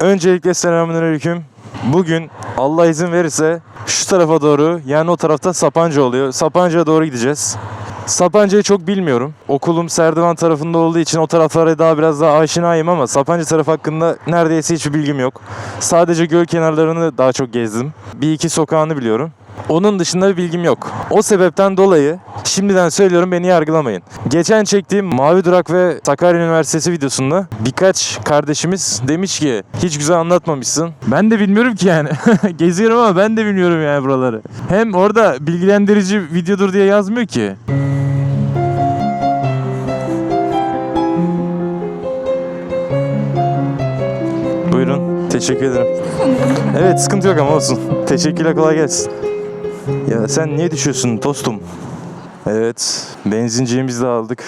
Öncelikle selamünaleyküm. Bugün Allah izin verirse şu tarafa doğru yani o tarafta Sapanca oluyor. Sapanca'ya doğru gideceğiz. Sapanca'yı çok bilmiyorum. Okulum Serdivan tarafında olduğu için o taraflara daha biraz daha aşinayım ama Sapanca tarafı hakkında neredeyse hiçbir bilgim yok. Sadece göl kenarlarını daha çok gezdim. Bir iki sokağını biliyorum. Onun dışında bir bilgim yok. O sebepten dolayı şimdiden söylüyorum beni yargılamayın. Geçen çektiğim Mavi Durak ve Sakarya Üniversitesi videosunda birkaç kardeşimiz demiş ki hiç güzel anlatmamışsın. Ben de bilmiyorum ki yani. Geziyorum ama ben de bilmiyorum yani buraları. Hem orada bilgilendirici videodur diye yazmıyor ki. Buyurun. Teşekkür ederim. Evet sıkıntı yok ama olsun. Teşekkürler kolay gelsin. Ya sen niye düşüyorsun dostum? Evet benzinciğimizi de aldık.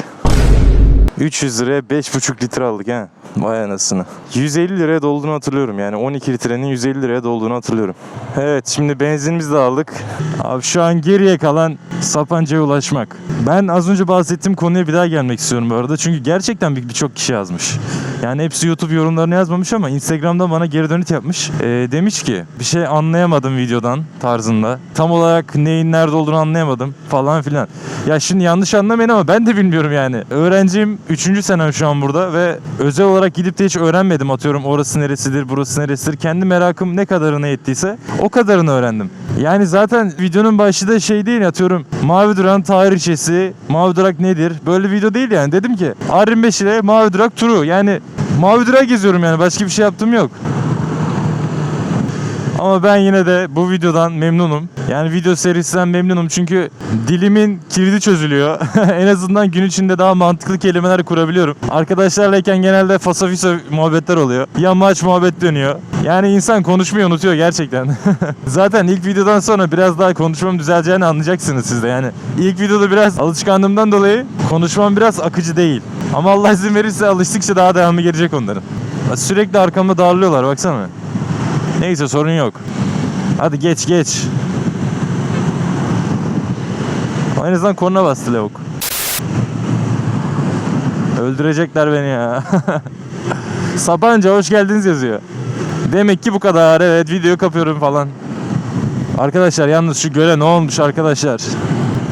300 liraya 5,5 litre aldık ha. Vay anasını. 150 liraya dolduğunu hatırlıyorum yani 12 litrenin 150 liraya dolduğunu hatırlıyorum. Evet şimdi benzinimizi de aldık. Abi şu an geriye kalan Sapanca'ya ulaşmak. Ben az önce bahsettiğim konuya bir daha gelmek istiyorum bu arada. Çünkü gerçekten bir- birçok kişi yazmış. Yani hepsi YouTube yorumlarını yazmamış ama Instagram'da bana geri dönüt yapmış. Ee, demiş ki bir şey anlayamadım videodan tarzında. Tam olarak neyin nerede olduğunu anlayamadım falan filan. Ya şimdi yanlış anlamayın ama ben de bilmiyorum yani. Öğrenciyim 3. senem şu an burada ve özel olarak gidip de hiç öğrenmedim atıyorum orası neresidir burası neresidir. Kendi merakım ne kadarına yettiyse o kadarını öğrendim. Yani zaten videonun başı da şey değil atıyorum Mavi Duran tarihçesi, Mavi Durak nedir? Böyle video değil yani. Dedim ki R25 ile Mavi Durak turu. Yani Mavi Durak geziyorum yani başka bir şey yaptığım yok. Ama ben yine de bu videodan memnunum. Yani video serisinden memnunum çünkü dilimin kilidi çözülüyor. en azından gün içinde daha mantıklı kelimeler kurabiliyorum. Arkadaşlarlayken genelde fasafiso muhabbetler oluyor. Yamaç muhabbet dönüyor. Yani insan konuşmayı unutuyor gerçekten. Zaten ilk videodan sonra biraz daha konuşmam düzeleceğini anlayacaksınız siz de. Yani ilk videoda biraz alışkanlığımdan dolayı konuşmam biraz akıcı değil. Ama Allah izin verirse alıştıkça daha devamı gelecek onların. Sürekli arkamda darlıyorlar baksana. Neyse sorun yok. Hadi geç geç. En azından korna bastı lavuk. Öldürecekler beni ya. Sapanca hoş geldiniz yazıyor. Demek ki bu kadar evet video kapıyorum falan. Arkadaşlar yalnız şu göle ne olmuş arkadaşlar?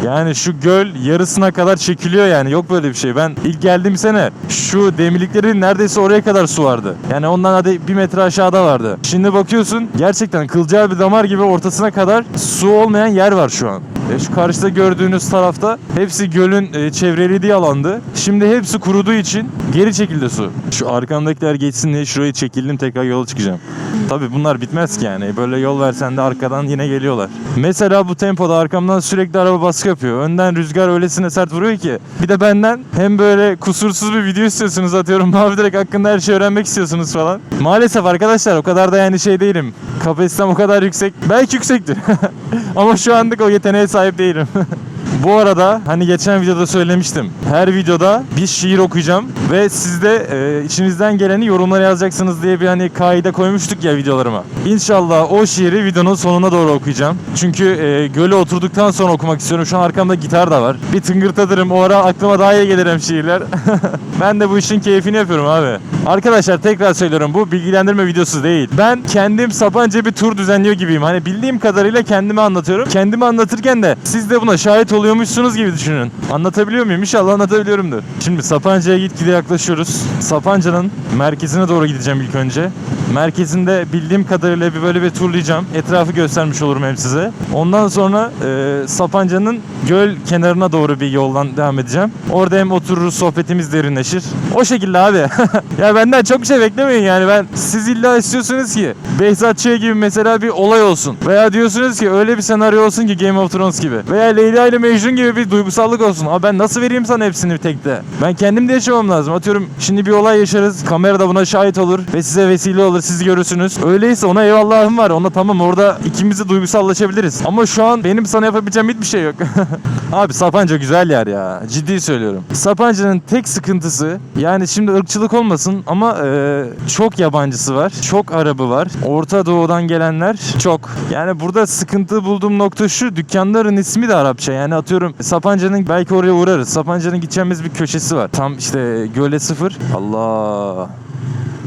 Yani şu göl yarısına kadar çekiliyor yani yok böyle bir şey. Ben ilk geldiğim sene şu demirliklerin neredeyse oraya kadar su vardı. Yani ondan hadi bir metre aşağıda vardı. Şimdi bakıyorsun gerçekten kılcal bir damar gibi ortasına kadar su olmayan yer var şu an. E, şu karşıda gördüğünüz tarafta hepsi gölün e, çevrelediği alandı. Şimdi hepsi kuruduğu için geri çekildi su. Şu arkamdakiler geçsin diye şurayı çekildim tekrar yola çıkacağım. Tabi bunlar bitmez ki yani. Böyle yol versen de arkadan yine geliyorlar. Mesela bu tempoda arkamdan sürekli araba baskı yapıyor. Önden rüzgar öylesine sert vuruyor ki. Bir de benden hem böyle kusursuz bir video istiyorsunuz atıyorum. Mavi direkt hakkında her şeyi öğrenmek istiyorsunuz falan. Maalesef arkadaşlar o kadar da yani şey değilim. Kapasitem o kadar yüksek. Belki yüksektir. Ama şu anlık o yeteneğe sahip değilim. Bu arada hani geçen videoda söylemiştim. Her videoda bir şiir okuyacağım ve siz de e, içinizden geleni yorumlara yazacaksınız diye bir hani kaide koymuştuk ya videolarıma. İnşallah o şiiri videonun sonuna doğru okuyacağım. Çünkü e, göle oturduktan sonra okumak istiyorum. Şu an arkamda gitar da var. Bir tıngırtatırım. O ara aklıma daha iyi gelir hem şiirler. ben de bu işin keyfini yapıyorum abi. Arkadaşlar tekrar söylüyorum bu bilgilendirme videosu değil. Ben kendim Sapanca bir tur düzenliyor gibiyim. Hani bildiğim kadarıyla kendime anlatıyorum. Kendimi anlatırken de siz de buna şahit oluyormuşsunuz gibi düşünün. Anlatabiliyor muyum? İnşallah anlatabiliyorumdur. Şimdi Sapanca'ya gitgide yaklaşıyoruz. Sapanca'nın merkezine doğru gideceğim ilk önce. Merkezinde bildiğim kadarıyla bir böyle bir turlayacağım. Etrafı göstermiş olurum hem size. Ondan sonra e, Sapanca'nın göl kenarına doğru bir yoldan devam edeceğim. Orada hem otururuz sohbetimiz derinleşir. O şekilde abi. ya benden çok bir şey beklemeyin yani ben siz illa istiyorsunuz ki Behzat Ç. gibi mesela bir olay olsun. Veya diyorsunuz ki öyle bir senaryo olsun ki Game of Thrones gibi. Veya Leyla ile Mecnun gibi bir duygusallık olsun. Ama ben nasıl vereyim sana hepsini bir tekte? Ben kendim de yaşamam lazım. Atıyorum şimdi bir olay yaşarız. Kamera da buna şahit olur ve size vesile olur. Siz görürsünüz. Öyleyse ona eyvallahım var. Ona tamam orada ikimiz de duygusallaşabiliriz. Ama şu an benim sana yapabileceğim hiçbir şey yok. Abi Sapanca güzel yer ya. Ciddi söylüyorum. Sapanca'nın tek sıkıntısı yani şimdi ırkçılık olmasın ama e, çok yabancısı var. Çok Arabı var. Orta Doğu'dan gelenler çok. Yani burada sıkıntı bulduğum nokta şu. Dükkanların ismi de Arapça. Yani atıyorum Sapanca'nın belki oraya uğrarız. Sapanca'nın gideceğimiz bir köşesi var. Tam işte göle sıfır. Allah.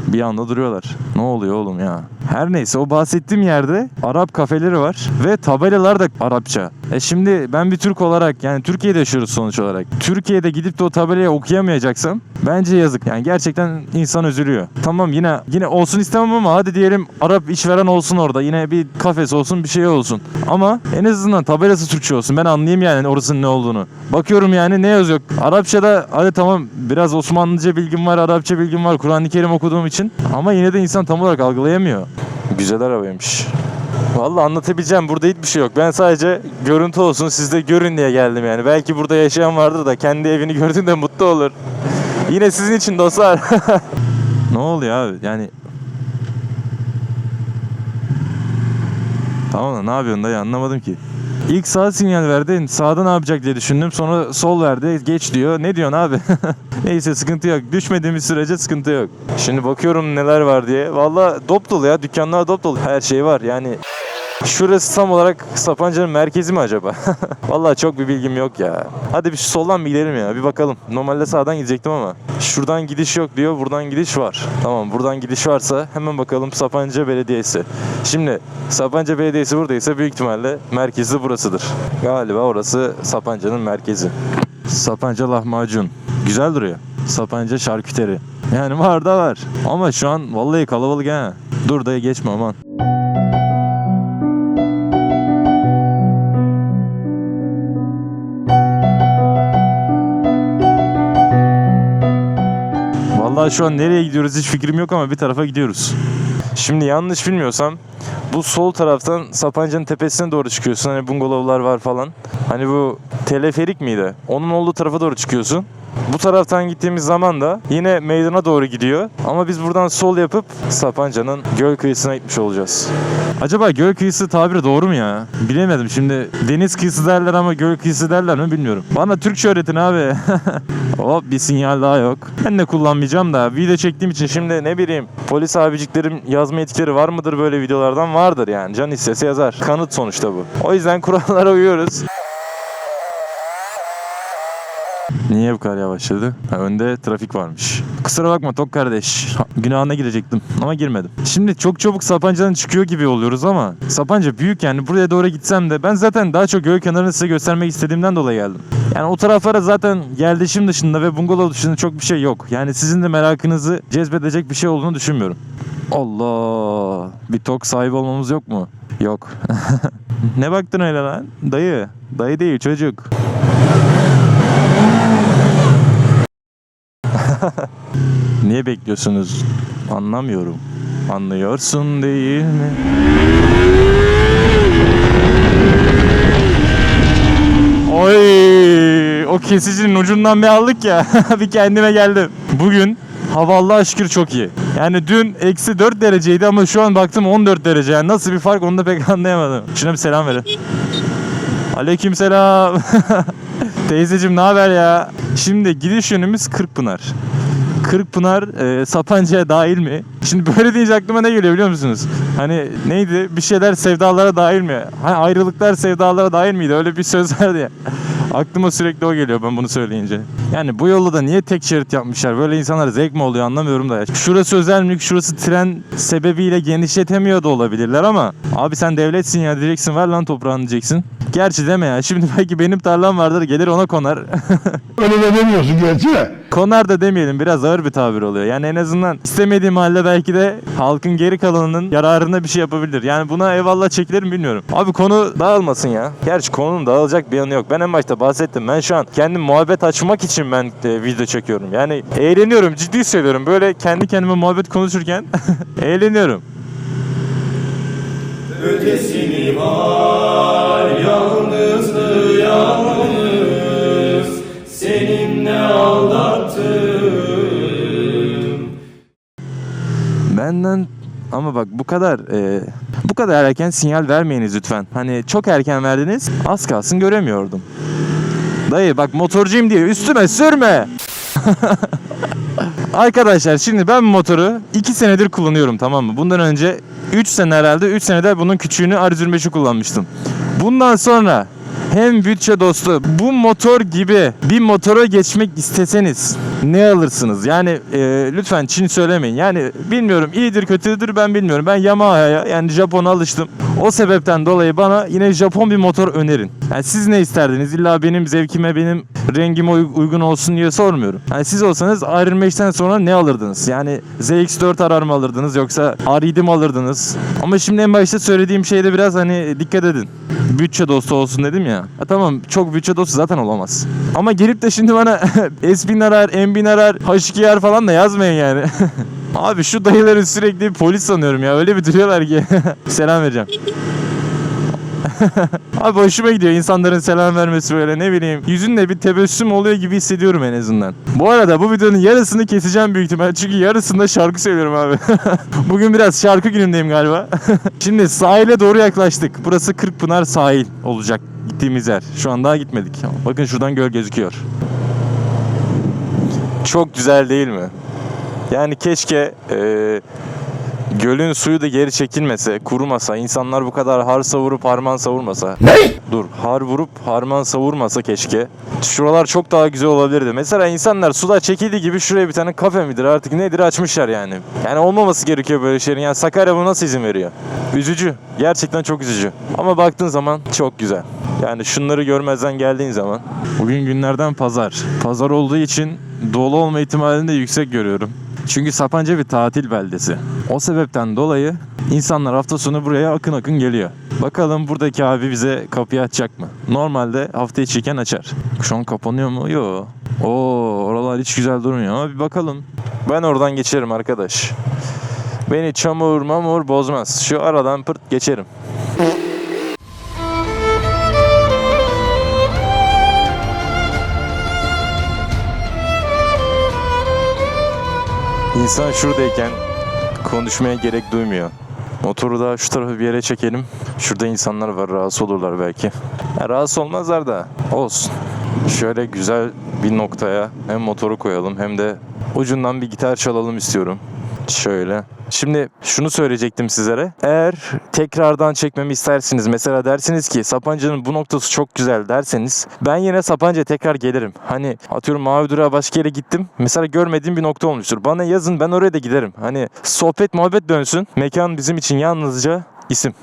Bir anda duruyorlar. Ne oluyor oğlum ya? Her neyse o bahsettiğim yerde Arap kafeleri var ve tabelalar da Arapça. E şimdi ben bir Türk olarak yani Türkiye'de yaşıyoruz sonuç olarak. Türkiye'de gidip de o tabelayı okuyamayacaksam bence yazık. Yani gerçekten insan üzülüyor. Tamam yine yine olsun istemem ama hadi diyelim Arap işveren olsun orada. Yine bir kafesi olsun bir şey olsun. Ama en azından tabelası Türkçe olsun. Ben anlayayım yani orasının ne olduğunu. Bakıyorum yani ne yazıyor. Arapçada hadi tamam biraz Osmanlıca bilgim var, Arapça bilgim var. Kur'an-ı Kerim okuduğum için. Ama yine de insan tam olarak algılayamıyor. Güzel arabaymış. Vallahi anlatabileceğim burada hiçbir şey yok. Ben sadece görüntü olsun siz de görün diye geldim yani. Belki burada yaşayan vardır da kendi evini gördüğünde mutlu olur. Yine sizin için dostlar. ne oluyor abi? Yani Tamam da ne yapıyorsun dayı anlamadım ki. İlk sağ sinyal verdi. Sağda ne yapacak diye düşündüm. Sonra sol verdi. Geç diyor. Ne diyorsun abi? Neyse sıkıntı yok. Düşmediğimiz sürece sıkıntı yok. Şimdi bakıyorum neler var diye. Valla dop dolu ya. Dükkanlar dop dolu. Her şey var. Yani Şurası tam olarak Sapanca'nın merkezi mi acaba? Vallahi çok bir bilgim yok ya. Hadi bir soldan bir gidelim ya. Bir bakalım. Normalde sağdan gidecektim ama. Şuradan gidiş yok diyor. Buradan gidiş var. Tamam buradan gidiş varsa hemen bakalım Sapanca Belediyesi. Şimdi Sapanca Belediyesi buradaysa büyük ihtimalle merkezi burasıdır. Galiba orası Sapanca'nın merkezi. Sapanca lahmacun. Güzel duruyor. Sapanca şarküteri. Yani var da var. Ama şu an vallahi kalabalık ha. Dur dayı geçme aman. Vallahi şu an nereye gidiyoruz hiç fikrim yok ama bir tarafa gidiyoruz. Şimdi yanlış bilmiyorsam bu sol taraftan Sapanca'nın tepesine doğru çıkıyorsun. Hani bungalovlar var falan. Hani bu teleferik miydi? Onun olduğu tarafa doğru çıkıyorsun. Bu taraftan gittiğimiz zaman da yine meydana doğru gidiyor. Ama biz buradan sol yapıp Sapanca'nın göl kıyısına gitmiş olacağız. Acaba göl kıyısı tabiri doğru mu ya? Bilemedim şimdi. Deniz kıyısı derler ama göl kıyısı derler mi bilmiyorum. Bana Türkçe öğretin abi. Hop bir sinyal daha yok. Ben de kullanmayacağım da video çektiğim için şimdi ne bileyim polis abiciklerim yazma etkileri var mıdır böyle videolardan vardır yani. Can istese yazar. Kanıt sonuçta bu. O yüzden kurallara uyuyoruz. Niye bu kadar yavaşladı? Ha, önde trafik varmış. Kusura bakma Tok kardeş. Günahına girecektim ama girmedim. Şimdi çok çabuk Sapanca'dan çıkıyor gibi oluyoruz ama Sapanca büyük yani buraya doğru gitsem de ben zaten daha çok göl kenarını size göstermek istediğimden dolayı geldim. Yani o taraflara zaten yerleşim dışında ve bungalov dışında çok bir şey yok. Yani sizin de merakınızı cezbedecek bir şey olduğunu düşünmüyorum. Allah! Bir tok sahibi olmamız yok mu? Yok. ne baktın öyle lan? Dayı. Dayı değil çocuk. Niye bekliyorsunuz? Anlamıyorum. Anlıyorsun değil mi? Oy! O kesicinin ucundan bir aldık ya. bir kendime geldim. Bugün hava Allah'a şükür çok iyi. Yani dün eksi 4 dereceydi ama şu an baktım 14 derece. Yani nasıl bir fark onu da pek anlayamadım. Şuna bir selam verin. Aleyküm selam. Teyzeciğim ne haber ya? Şimdi gidiş yönümüz Kırkpınar. Kırkpınar e, Sapanca'ya dahil mi? Şimdi böyle deyince aklıma ne geliyor biliyor musunuz? Hani neydi? Bir şeyler sevdalara dahil mi? Hani ayrılıklar sevdalara dahil miydi? Öyle bir söz vardı ya. Aklıma sürekli o geliyor ben bunu söyleyince. Yani bu yolda da niye tek şerit yapmışlar? Böyle insanlar zevk mi oluyor anlamıyorum da. ya. Şurası özel mülk, şurası tren sebebiyle genişletemiyor da olabilirler ama abi sen devletsin ya diyeceksin ver lan toprağını diyeceksin. Gerçi deme ya. Şimdi belki benim tarlam vardır gelir ona konar. Öyle de demiyorsun gerçi de. konar da demeyelim biraz ağır bir tabir oluyor. Yani en azından istemediğim halde belki de halkın geri kalanının yararına bir şey yapabilir. Yani buna eyvallah çekilir mi bilmiyorum. Abi konu dağılmasın ya. Gerçi konunun dağılacak bir yanı yok. Ben en başta bahsettim. Ben şu an kendim muhabbet açmak için ben e, video çekiyorum. Yani eğleniyorum. Ciddi söylüyorum. Böyle kendi kendime muhabbet konuşurken eğleniyorum. Ötesini var yalnızlığı yalnız Seninle aldattım Benden ama bak bu kadar e, bu kadar erken sinyal vermeyiniz lütfen. Hani çok erken verdiniz. Az kalsın göremiyordum. Dayı bak motorcuyum diye üstüme sürme. Arkadaşlar şimdi ben motoru 2 senedir kullanıyorum tamam mı? Bundan önce 3 sene herhalde 3 senede bunun küçüğünü R25'i kullanmıştım. Bundan sonra hem bütçe dostu. Bu motor gibi bir motora geçmek isteseniz ne alırsınız? Yani e, lütfen Çin söylemeyin. Yani bilmiyorum iyidir kötüdür ben bilmiyorum. Ben Yamaha'ya yani Japon'a alıştım. O sebepten dolayı bana yine Japon bir motor önerin. Yani siz ne isterdiniz? İlla benim zevkime benim rengime uy- uygun olsun diye sormuyorum. Yani siz olsanız R25'ten sonra ne alırdınız? Yani ZX4 arar mı alırdınız yoksa R7 mi alırdınız? Ama şimdi en başta söylediğim şeyde biraz hani dikkat edin. Bütçe dostu olsun dedim ya. Ha, tamam çok bütçe dostu zaten olamaz. Ama gelip de şimdi bana S1000 arar, M1000 arar, H2R falan da yazmayın yani. Abi şu dayıları sürekli polis sanıyorum ya. Öyle bir duruyorlar ki. Selam vereceğim. Abi hoşuma gidiyor insanların selam vermesi böyle ne bileyim. Yüzünde bir tebessüm oluyor gibi hissediyorum en azından. Bu arada bu videonun yarısını keseceğim büyük ihtimal. Çünkü yarısında şarkı söylüyorum abi. Bugün biraz şarkı günündeyim galiba. Şimdi sahile doğru yaklaştık. Burası Kırkpınar sahil olacak gittiğimiz yer. Şu an daha gitmedik. Bakın şuradan göl gözüküyor. Çok güzel değil mi? Yani keşke eee, gölün suyu da geri çekilmese, kurumasa, insanlar bu kadar har savurup harman savurmasa. Ne? Dur, har vurup harman savurmasa keşke. Şuralar çok daha güzel olabilirdi. Mesela insanlar suda çekildiği gibi şuraya bir tane kafe midir artık nedir açmışlar yani. Yani olmaması gerekiyor böyle şeylerin. Yani Sakarya bunu nasıl izin veriyor? Üzücü. Gerçekten çok üzücü. Ama baktığın zaman çok güzel. Yani şunları görmezden geldiğin zaman. Bugün günlerden pazar. Pazar olduğu için dolu olma ihtimalini de yüksek görüyorum. Çünkü Sapanca bir tatil beldesi. O sebepten dolayı insanlar hafta sonu buraya akın akın geliyor. Bakalım buradaki abi bize kapıyı açacak mı? Normalde hafta içiyken açar. Şu an kapanıyor mu? Yok. Oo, oralar hiç güzel durmuyor ama bir bakalım. Ben oradan geçerim arkadaş. Beni çamur mamur bozmaz. Şu aradan pırt geçerim. İnsan şuradayken konuşmaya gerek duymuyor. Motoru da şu tarafa bir yere çekelim. Şurada insanlar var rahatsız olurlar belki. Ya, rahatsız olmazlar da olsun. Şöyle güzel bir noktaya hem motoru koyalım hem de ucundan bir gitar çalalım istiyorum. Şöyle. Şimdi şunu söyleyecektim sizlere. Eğer tekrardan çekmemi istersiniz mesela dersiniz ki Sapanca'nın bu noktası çok güzel derseniz ben yine Sapanca'ya tekrar gelirim. Hani atıyorum Mavi Durağa başka yere gittim. Mesela görmediğim bir nokta olmuştur. Bana yazın ben oraya da giderim. Hani sohbet muhabbet dönsün. Mekan bizim için yalnızca isim.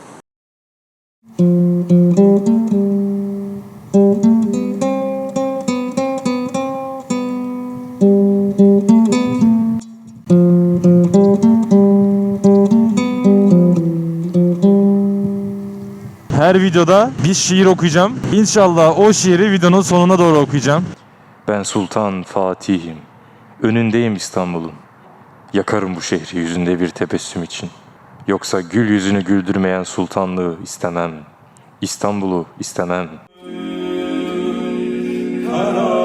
Her videoda bir şiir okuyacağım. İnşallah o şiiri videonun sonuna doğru okuyacağım. Ben Sultan Fatih'im. Önündeyim İstanbul'un. Yakarım bu şehri yüzünde bir tebessüm için. Yoksa gül yüzünü güldürmeyen sultanlığı istemem. İstanbul'u istemem. Kara